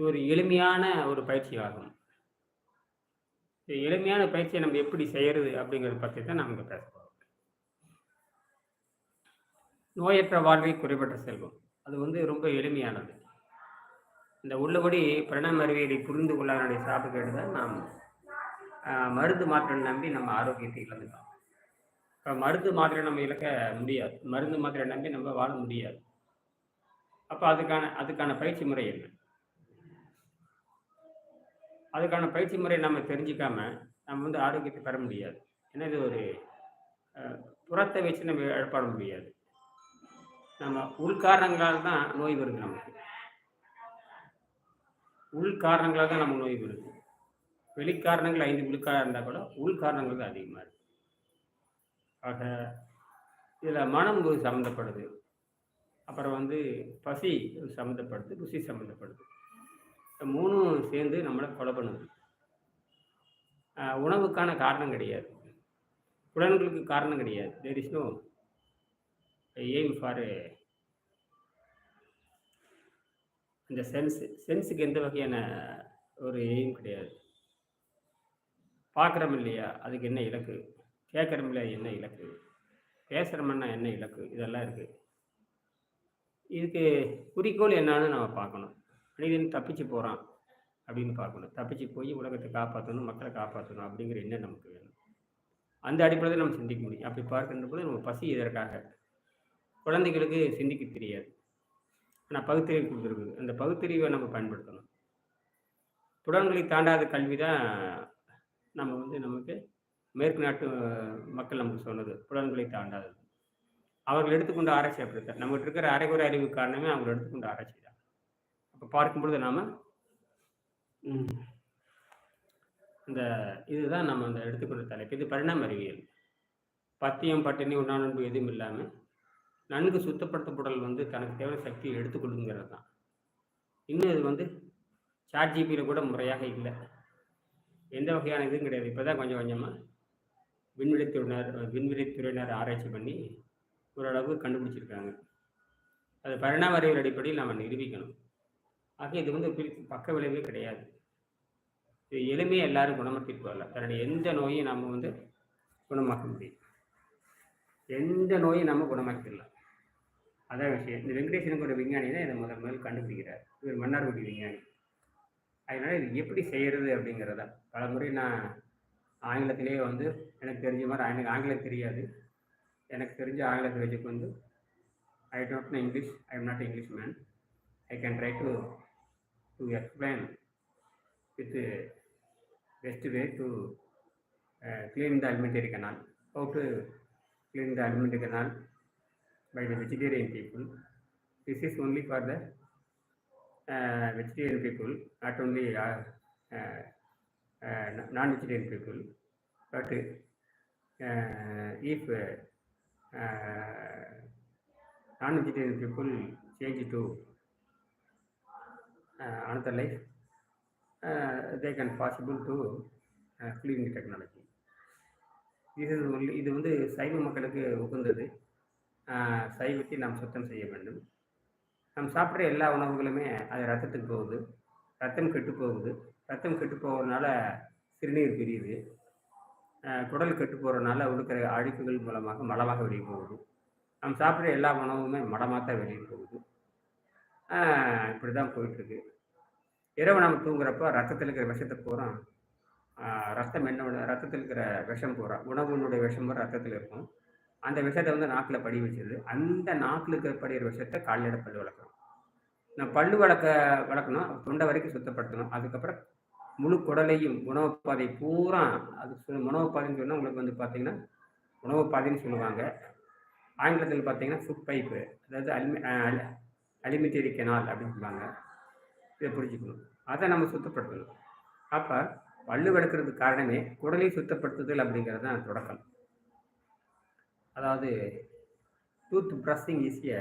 இது ஒரு எளிமையான ஒரு பயிற்சி ஆகும் எளிமையான பயிற்சியை நம்ம எப்படி செய்யறது அப்படிங்கிறத பற்றி தான் நாம் இங்கே பேச போகிறோம் நோயற்ற வாழ்வை குறைபற்ற செல்வம். அது வந்து ரொம்ப எளிமையானது. இந்த உள்ளபடி பிரணாம அறிவியலை புரிந்து கொள்ளாதனுடைய சாப்பிட்டு தான் நாம் மருந்து மாத்திரை நம்பி நம்ம ஆரோக்கியத்தை இழந்துட்டோம். இப்போ மருந்து மாத்திரை நம்ம இழக்க முடியாது. மருந்து மாத்திரை நம்பி நம்ம வாழ முடியாது. அப்போ அதுக்கான அதுக்கான பயிற்சி முறை என்ன? அதுக்கான பயிற்சி முறையை நம்ம தெரிஞ்சிக்காம நம்ம வந்து ஆரோக்கியத்தை பெற முடியாது. ஏன்னா இது ஒரு புறத்தை வச்சு நம்ம இழப்பாட முடியாது. நம்ம உள்காரணங்களால் தான் நோய் வருது நமக்கு. உள் காரணங்களால் தான் நமக்கு நோய் வருது. வெளிக்காரணங்கள் ஐந்து விழுக்காக இருந்தால் கூட உள் காரணங்கள் தான் அதிகமாக இருக்குது ஆக இதில் மனம் ஒரு சம்மந்தப்படுது அப்புறம் வந்து பசி சம்மந்தப்படுது ருசி சம்மந்தப்படுது மூணும் சேர்ந்து நம்மளை கொலை பண்ணுது. உணவுக்கான காரணம் கிடையாது. புலன்களுக்கு காரணம் கிடையாது. There is no aim for இந்த சென்ஸ் சென்ஸுக்கு எந்த வகையான ஒரு எய்ம் கிடையாது. பார்க்குறோம் இல்லையா? அதுக்கு என்ன இலக்கு? கேட்குறோம் இல்லையா? என்ன இலக்கு? பேசுகிறோம்னா என்ன இலக்கு? இதெல்லாம் இருக்குது இதுக்கு குறிக்கோள் என்னன்னு நம்ம பார்க்கணும். மனிதன் தப்பிச்சு போகிறான் அப்படின்னு பார்க்கணும். தப்பிச்சு போய் உலகத்தை காப்பாற்றணும் மக்களை காப்பாற்றணும் அப்படிங்கிற எண்ணம் நமக்கு வேணும். அந்த அடிப்படையில் நம்ம சிந்திக்க முடியும். அப்படி பார்க்கின்ற போது நம்ம பசி இதற்காக குழந்தைகளுக்கு சிந்திக்க தெரியாது. ஆனால் பகுத்தறிவு கொடுத்துருக்குது. அந்த பகுத்தறிவை நம்ம பயன்படுத்தணும். புலன்களை தாண்டாத கல்வி தான் நம்ம வந்து நமக்கு மேற்கு நாட்டு மக்கள் நமக்கு சொன்னது. புலன்களை தாண்டாதது. அவர்கள் எடுத்துக்கொண்ட ஆராய்ச்சி அப்படித்தான். நம்மகிட்ட இருக்கிற அரைகுறை அறிவு காரணமே அவங்க எடுத்துக்கொண்ட ஆராய்ச்சி தான். பார்க்கும் பொழுது நாம் இந்த இதுதான் நம்ம அந்த எடுத்துக்கொண்ட தலைப்பு. இது பரிணாம அறிவியல். பத்தியம் பட்டினி உண்ணாநன்பு எதுவும் இல்லாமல் நன்கு சுத்தப்படுத்தப்படல் வந்து தனக்கு தேவையான சக்தியை எடுத்துக்கொள்ளுங்கிறது தான் இன்னும் இது வந்து சாட் ஜிபியில் கூட முறையாக இல்லை. எந்த வகையான இதுவும் கிடையாது. இப்போ தான் கொஞ்சம் கொஞ்சமாக விண்வெளித்துறையினர் விண்வெளித்துறையினர் ஆராய்ச்சி பண்ணி ஓரளவு கண்டுபிடிச்சிருக்காங்க. அது பரிணாம அறிவியல் அடிப்படையில் நம்ம நிரூபிக்கணும். ஆக இது வந்து பக்க விளைவே கிடையாது. இது எளிமையாக எல்லாரும் குணமாக்கிட்டு போகலாம் தன்னுடைய எந்த நோயும் நம்ம வந்து குணமாக்க முடியும். எந்த நோயும் நம்ம குணமாக்கிடலாம். அதான் விஷயம். இந்த வெங்கடேசனுக்கு ஒரு விஞ்ஞானி தான் இதை முதல் முதல் கண்டுபிடிக்கிறார். இவர் மன்னார்குடி விஞ்ஞானி. அதனால் இது எப்படி செய்கிறது அப்படிங்கிறதா பல முறை நான் ஆங்கிலத்திலேயே வந்து எனக்கு தெரிஞ்ச மாதிரி எனக்கு ஆங்கிலம் தெரியாது. எனக்கு தெரிஞ்ச ஆங்கிலத்தை வச்சுக்கொண்டு I don't know English I am not English man I can try to to explain with the best way to uh, clean the alimentary canal how to clean the alimentary canal by the vegetarian people this is only for the uh, vegetarian people not only uh, uh, uh, non-vegetarian people but uh, if uh, uh, non-vegetarian people change to Uh, another life they they can possible to technology clean the technology. இது only இது வந்து சைவ மக்களுக்கு உகந்தது. சைவத்தை நாம் சுத்தம் செய்ய வேண்டும். நாம் சாப்பிட்ற எல்லா உணவுகளுமே அது ரத்தத்துக்கு போகுது. ரத்தம் கெட்டு போகுது. ரத்தம் கெட்டு போகிறதுனால சிறுநீர் பிரியுது. குடல் கெட்டு போகிறதுனால உடுக்கிற அழுக்குகள் மூலமாக மலமாக வெளியே போகுது. நாம் சாப்பிட்ற எல்லா உணவுமே மலமாக தான் வெளியே போகுது. இப்படி தான் போயிட்டுருக்கு. இரவு நம்ம தூங்குறப்போ ரத்தத்தில் இருக்கிற விஷத்தை பூரா ரத்தம் என்ன ரத்தத்தில் இருக்கிற விஷம் பூரா உணவுனுடைய விஷம் பூரா ரத்தத்தில் இருக்கும். அந்த விஷத்தை வந்து நாக்கில் படி வச்சது. அந்த நாக்கில் இருக்கிற படிக்கிற விஷத்தை காலையிட பல்லு வளர்க்கணும். நான் பல்லு வளர்க்க வளர்க்கணும். தொண்டை வரைக்கும் சுத்தப்படுத்தணும். அதுக்கப்புறம் முழு குடலையும் உணவு பாதை பூரா அது சொல் உணவு பாதைன்னு சொன்னால் உங்களுக்கு வந்து பார்த்தீங்கன்னா உணவு பாதைன்னு சொல்லுவாங்க. ஆங்கிலத்தில் பார்த்தீங்கன்னா ஃபுட் பைப்பு அதாவது அல்மி அலிமிட்டரி கெனால் அப்படின்னு சொல்லுவாங்க இதை புரிஞ்சுக்கணும். அதை நம்ம சுத்தப்படுத்தணும். அப்போ பல்லு விளக்குறதுக்கு காரணமே குடலை சுத்தப்படுத்துதல் அப்படிங்கிறது தான் தொடக்கம். அதாவது tooth brushing is a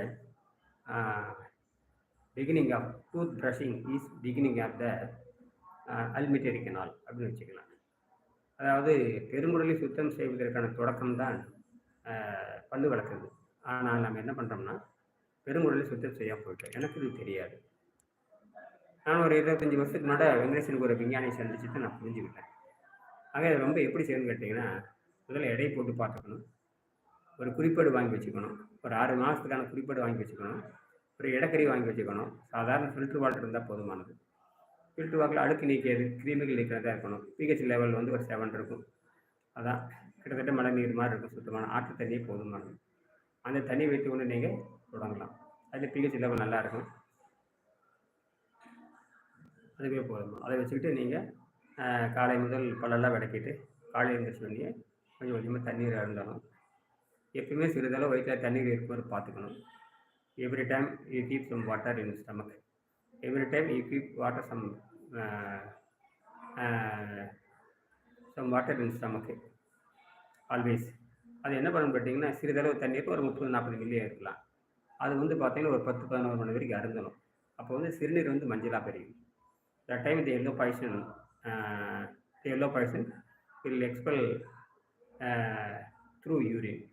beginning of tooth brushing is beginning of the alimentary canal அப்படின்னு வச்சுக்கலாம். அதாவது பெருங்குடலை சுத்தம் செய்வதற்கான தொடக்கம் தான் பல்லு வளர்க்குறது ஆனால் நம்ம என்ன பண்ணுறோம்னா பெருங்குடலில் சுத்தம் செய்யாமல் போயிட்டேன் எனக்கு இது தெரியாது. நான் ஒரு இருபத்தஞ்சி வருஷத்துக்கு முன்னாடி வெங்கடேசனுக்கு ஒரு விஞ்ஞானியை சந்திச்சுட்டு நான் புரிஞ்சுக்கிட்டேன் ஆக அதை ரொம்ப எப்படி செய்யணும்னு கேட்டிங்கன்னா முதல்ல எடை போட்டு பார்த்துக்கணும். ஒரு குறிப்பேடு வாங்கி வச்சுக்கணும். ஒரு ஆறு மாதத்துக்கான குறிப்பேடு வாங்கி வச்சுக்கணும். ஒரு இடக்கறி வாங்கி வச்சுக்கணும். சாதாரண ஃபில்ட்ரு வாட்டர் இருந்தால் போதுமானது. ஃபில்ட்ரு வாட்டில் அழுக்கு நீக்கியது கிருமிகள் நீக்கிறதா இருக்கணும். பிஹெச் லெவல் வந்து ஒரு செவன் இருக்கும். அதான். கிட்டத்தட்ட மழை நீர் மாதிரி இருக்கும். சுத்தமான ஆற்று தண்ணியே போதுமானது. அந்த தண்ணி வைத்து கொண்டு நீங்கள் தொடங்கலாம். அதில் பிஹெச் லெவல் நல்லா இருக்கும். அதுவே போதும்? அதை வச்சுக்கிட்டு நீங்கள் காலை முதல் பல்லெல்லாம் விளக்கிட்டு காலை எழுந்திரிச்சு வேண்டிய கொஞ்சம் கொஞ்சமாக தண்ணீர் அருந்தணும். எப்பவுமே சிறிதளவு வயிற்றில் தண்ணீர் இருக்கும்போது பார்த்துக்கணும். Every time you keep some water in stomach every time you keep water some some water in stomach always அது என்ன பண்ணணும் பார்த்தீங்கன்னா சிறிதளவு தண்ணீருக்கு ஒரு முப்பது நாற்பது மில்லியன் இருக்கலாம். அது வந்து பார்த்தீங்கன்னா ஒரு பத்து பதினோரு மணி வரைக்கும் அருந்தணும். அப்போ வந்து சிறுநீர் வந்து மஞ்சளாக பெரியும். The time the yellow poison the yellow poison will expel through urine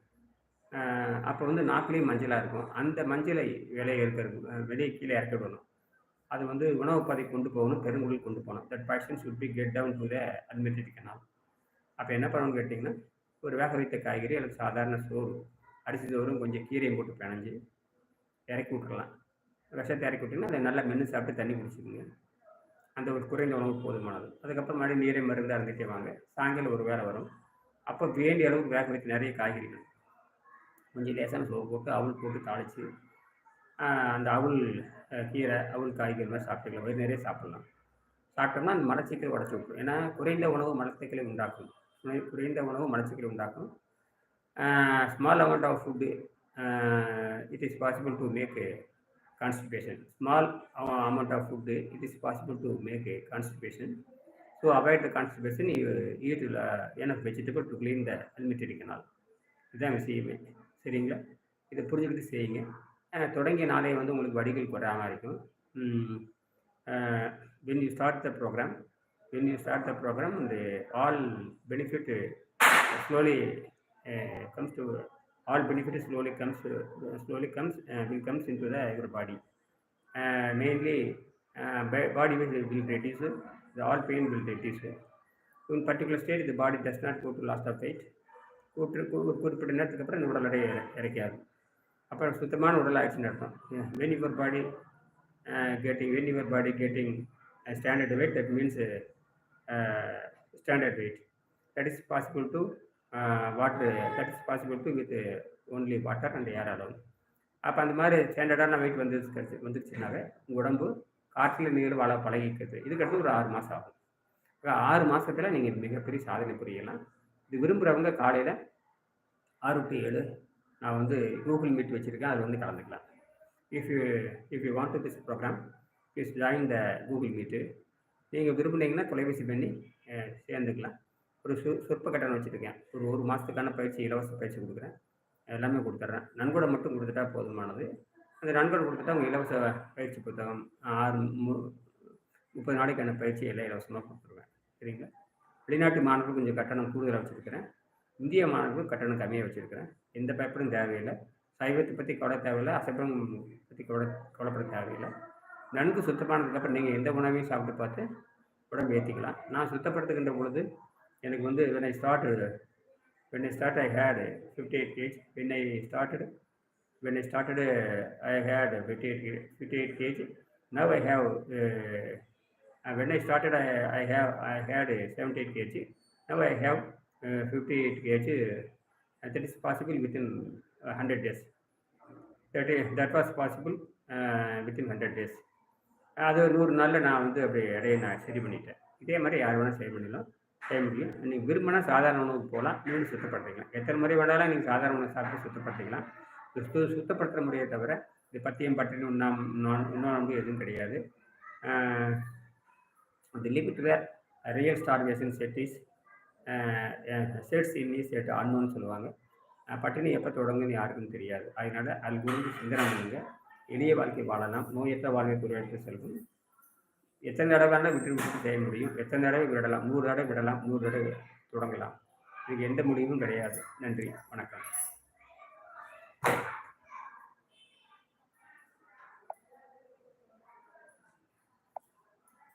அப்போ வந்து நாக்குலேயும் மஞ்சளாக இருக்கும். அந்த மஞ்சளை விலையை இருக்கிறது வெளியே கீழே இறக்க விடணும் அது வந்து உணவு பாதை கொண்டு போகணும் பெருங்குடில் கொண்டு போகணும். That poison should be get down to the admitted canal அப்போ என்ன பண்ணணும்னு கேட்டிங்கன்னா ஒரு வேக வைத்த காய்கறி அல்லது சாதாரண சோறு அரிசி சோறும் கொஞ்சம் கீரையும் போட்டு பிணைஞ்சு இறக்கி விட்டுறலாம். விஷத்தை இறக்கி விட்டிங்கன்னா அதை நல்லா மென்று சாப்பிட்டு தண்ணி குடிச்சிக்கோங்க. அந்த ஒரு குறைந்த உணவு போதுமானது. அதுக்கப்புறம் மறுபடியும் நீரை மருந்து இருந்துகிட்டே வாங்க. சாயங்காலம் ஒரு வேலை வரும். அப்போ வேண்டிய அளவுக்கு வேக வைத்து நிறைய காய்கறிகள். கொஞ்சம் லேசான சோறு போட்டு அவள் போட்டு தாளித்து அந்த அவள் கீரை அவள் காய்கறி மாதிரி சாப்பிட்டுக்கலாம். வயிறு நிறைய சாப்பிட்லாம். சாப்பிட்டோம்னா அந்த மலச்சிக்கலை உடச்சி விட்டுரும். ஏன்னா குறைந்த உணவு மலச்சிக்கலை உண்டாக்கும். குறைந்த உணவு மலச்சிக்கலை உண்டாக்கும். Small amount of food it is possible to make constipation. Small amount of food, it is possible to make a constipation. So avoid the constipation, you eat uh, enough vegetable to clean the alimentary canal. இதுதான் விஷயமே சரிங்களா இதை புரிஞ்சுக்கிட்டு செய்யுங்க தொடங்கிய நாளே வந்து உங்களுக்கு வடிகள் குறையாமல் இருக்கும் when you start the programme when you start the programme இந்த all benefit slowly comes to all benefit slowly comes uh, slowly comes uh, will comes into the your body uh, mainly uh, body will, will reduce the all pain will reduce in particular stage the body does not go to loss of weight ஒரு குறிப்பிட்ட நேரத்துக்கு அப்புறம் இந்த உடல் எடை இறக்காது அப்புறம் சுத்தமான உடல் ஆயிடுச்சுன்னு அர்த்தம் when your body getting when your body getting standard weight that means standard weight that is possible to what that is possible to with only water and air alone அப்போ அந்த மாதிரி ஸ்டாண்டர்டான வெயிட் வந்து கிடச்சி வந்துருச்சுனாவே உங்கள் உடம்பு காற்றில் நீர் வாழ பழகிக்கிறது. இதுக்கடுத்து ஒரு ஆறு மாதம் ஆகும். ஆறு மாதத்தில் நீங்கள் மிகப்பெரிய சாதனை புரியலாம். இது விரும்புகிறவங்க காலையில் ஆறு டு ஏழு நான் வந்து கூகுள் மீட் வச்சுருக்கேன் அது வந்து கலந்துக்கலாம். If you if you want to this programme is join the Google meet நீங்கள் விரும்புனீங்கன்னா தொலைபேசி பண்ணி சேர்ந்துக்கலாம். ஒரு சு சொற்ப கட்டணம் வச்சுருக்கேன். ஒரு ஒரு மாதத்துக்கான பயிற்சி இலவச பயிற்சி கொடுக்குறேன். எல்லாமே கொடுத்துட்றேன். நன்கொடை மட்டும் கொடுத்துட்டா போதுமானது. அந்த நன்கொடை கொடுத்துட்டா உங்கள் இலவச பயிற்சி புத்தகம் ஆறு மு முப்பது நாளைக்கான பயிற்சி எல்லாம் இலவசமாக கொடுத்துருவேன். சரிங்களா? வெளிநாட்டு மாணவர்கள் கொஞ்சம் கட்டணம் கூடுதலாக வச்சுருக்கிறேன். இந்திய மாணவர்கள் கட்டணம் கம்மியாக வச்சுருக்கிறேன். எந்த பேப்பரும் தேவையில்லை. சைவத்தை பற்றி கவலை தேவையில்லை. அசைவம் பற்றி கவலை கவலைப்பட தேவையில்லை. நன்கு சுத்தமானதுக்கப்புறம் நீங்கள் எந்த உணவையும் சாப்பிட்டு பார்த்து உடம்பு ஏற்றிக்கலாம் நான் சுத்தப்படுத்துகின்ற பொழுது எனக்கு வந்து when I started when I start I had fifty eight kg when I started when I started I had fifty eight fifty eight kg now I have when I started I I have I had seventy eight kg now I have fifty eight kg that is possible within hundred days that that was possible within hundred days அது நூறு நாளில் நான் வந்து அப்படி இடையை நான் சரி பண்ணிட்டேன். இதே மாதிரி யார் வேணால் சரி பண்ணிடலாம். செய்ய முடியும். நீங்கள் விரும்பினா சாதாரண உணவுக்கு போகலாம் நீங்கள் சுத்தப்படுத்திக்கலாம். எத்தனை முறை வேணாலும் நீங்கள் சாதாரண உணவு சாப்பிட்டு சுத்தப்படுத்திக்கலாம். சு சுத்தப்படுத்துகிற முறையை தவிர இது பத்தியம் பட்டினி உண்ணாம் இன்னும் எதுவும் கிடையாது. The limit where real starvation sets sets in set அன்னோன்னு சொல்லுவாங்க. பட்டினி எப்போ தொடங்குன்னு யாருக்கும் தெரியாது. அதனால் அது குறித்து சிந்தனை பண்ணுங்க. எளிய வாழ்க்கை வாழலாம். நோயற்ற வாழ்க்கை குறித்து செல்வம். எத்தனை தடவை வேணால் விட்டு விட்டு செய்ய முடியும். எத்தனை தடவை விடலாம். நூறு தடவை விடலாம். நூறு தடவை தொடங்கலாம். இதுக்கு எந்த முடிவும் கிடையாது. நன்றி. வணக்கம்.